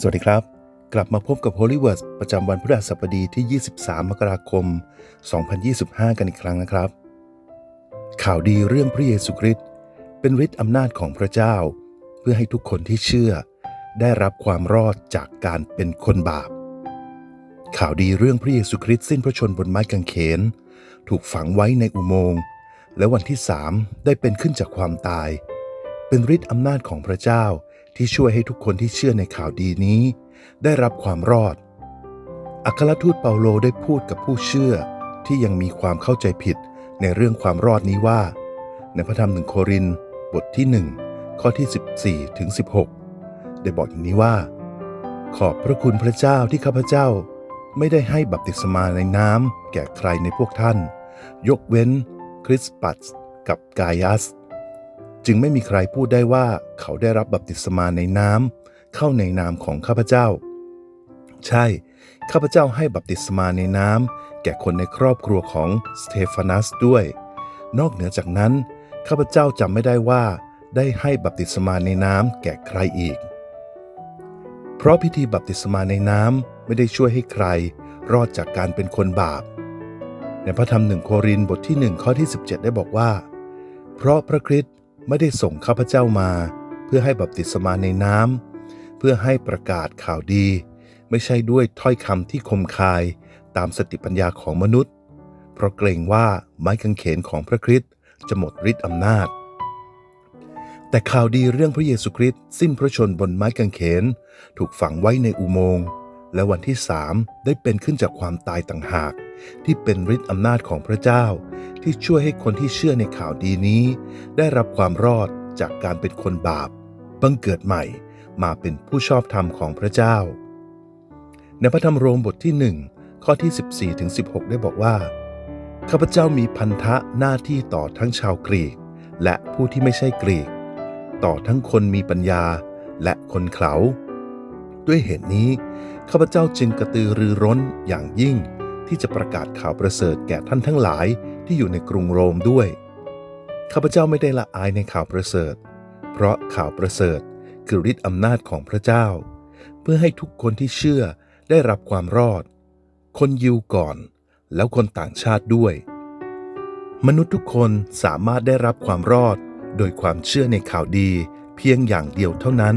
สวัสดีครับ กลับมาพบกับ Holy Words ประจำวันพฤหัสบดีที่ 23 มกราคม 2025 กันอีกครั้งนะครับ ข่าวดีเรื่องพระเยซูคริสต์เป็นฤทธิ์อำนาจของพระเจ้า เพื่อให้ทุกคนที่เชื่อ ได้รับความรอดจากการเป็นคนบาป ข่าวดีเรื่องพระเยซูคริสต์สิ้นพระชนบนไม้กางเขน ถูกฝังไว้ในอุโมงค์และวันที่สามได้เป็นขึ้นจากความตาย เป็นฤทธิ์อำนาจของพระเจ้า ที่ช่วยให้ทุกคนที่เชื่อในข่าวดีนี้ ได้รับความรอด อัครทูตเปาโลได้พูดกับผู้เชื่อที่ยังมีความเข้าใจผิดในเรื่องความรอดนี้ว่า ในพระธรรมหนึ่งโครินบทที่ 1 ข้อที่ 14ถึง16 ได้บอกอย่างนี้ว่า ขอบพระคุณพระเจ้าที่ข้าพเจ้าไม่ได้ให้บัพติศมาในน้ำแก่ใครในพวกท่าน ยกเว้นคริสปัสกับกายัส จึงไม่มีใครพูดได้ว่าเขาได้รับบัพติศมาในน้ำเข้าในนามของข้าพเจ้า ใช่ ข้าพเจ้าให้บัพติศมาในน้ำแก่คนในครอบครัวของสเตฟานัสด้วย นอกเหนือจากนั้น ข้าพเจ้าจำไม่ได้ว่า ได้ให้บัพติศมาในน้ำแก่ใครอีก เพราะพิธีบัพติศมาในน้ำไม่ได้ช่วยให้ใคร รอดจากการเป็นคนบาป ในพระธรรมหนึ่งโครินบทที่หนึ่งข้อที่ 17 ได้บอกว่า เพราะพระคริสต์ ไม่ได้ส่งข้าพเจ้ามา เพื่อให้บัพติศมาในน้ำเพื่อให้ประกาศข่าวดี ไม่ใช่ด้วยถ้อยคำที่คมคายตามสติปัญญาของมนุษย์ เพราะเกรงว่าไม้กางเขนของพระคริสต์จะหมดฤทธิ์อำนาจ แต่ข่าวดีเรื่องพระเยซูคริสต์สิ้นพระชนบนไม้กางเขนถูกฝังไว้ในอุโมงค์และวันที่สามได้เป็นขึ้นจากความตายต่างหาก ที่เป็นฤทธิ์อำนาจของพระเจ้า ที่ช่วยให้คนที่เชื่อในข่าวดีนี้ ได้รับความรอดจากการเป็นคนบาป บังเกิดใหม่มาเป็นผู้ชอบธรรมของพระเจ้า ในพระธรรมโรมบทที่หนึ่งข้อที่ 14ถึง16 ได้บอกว่า ข้าพเจ้ามีพันธะหน้าที่ต่อทั้งชาวกรีก และผู้ที่ไม่ใช่กรีก ต่อทั้งคนมีปัญญาและคนเขาด้วยเหตุนี้ ข้าพเจ้าจึงกระตือรือร้นอย่างยิ่ง ที่จะประกาศข่าวประเสริฐแก่ท่านทั้งหลายที่อยู่ในกรุงโรมด้วย ข้าพเจ้าไม่ได้ละอายในข่าวประเสริฐ เพราะข่าวประเสริฐคือฤทธิ์อำนาจของพระเจ้า เพื่อให้ทุกคนที่เชื่อได้รับความรอด คนยิวก่อน แล้วคนต่างชาติด้วย มนุษย์ทุกคนสามารถได้รับความรอด โดยความเชื่อในข่าวดีเพียงอย่างเดียวเท่านั้น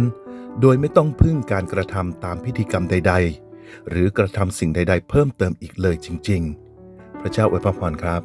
โดยไม่ต้องพึ่งการกระทำตามพิธีกรรมใด ๆ หรือกระทำสิ่งใด ๆ เพิ่มเติมอีกเลยจริง ๆ พระเจ้าอวยพรครับ